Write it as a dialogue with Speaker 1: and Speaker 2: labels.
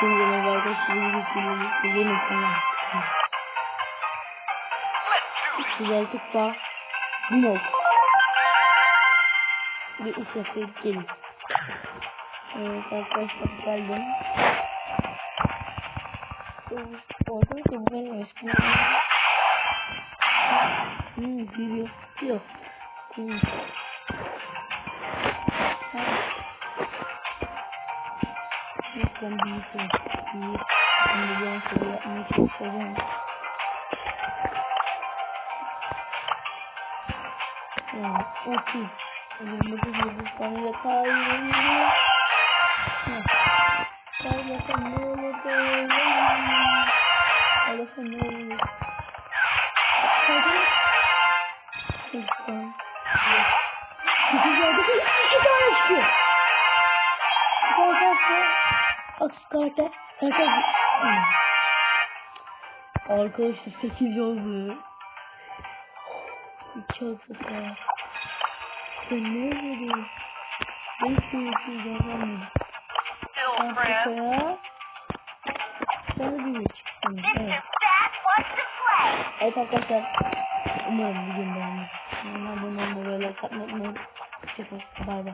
Speaker 1: Şimdi arkadaşlar bir videoyu yeni kanal. Birazcık daha Mok. Bir ufakta gelin. Evet arkadaşlar geldim. Orada da eski. Hmm, video. Yok. Hmm. Büyütün. Büyüt. Şimdi ben şöyle yapmayı çok seviyorum. Evet, okey. Tane yatağı yiyelim. Kaybetsem ne da Kaybetsem ne. İki geldi. İki tane çıkıyor. Aksi karakter. Karakter. Arkadaşlar 8 oldu. İki oldu falan. Sen ne yapamıyorum.
Speaker 2: Still, friends.
Speaker 1: Afrika'ya. Sen büyük çıktın.
Speaker 2: This
Speaker 1: Evet. Evet arkadaşlar. Umarım bugün beğenmişsiniz. Abone olmayı ve like atmayı unutmayın. Hoşçakalın. Bay bay.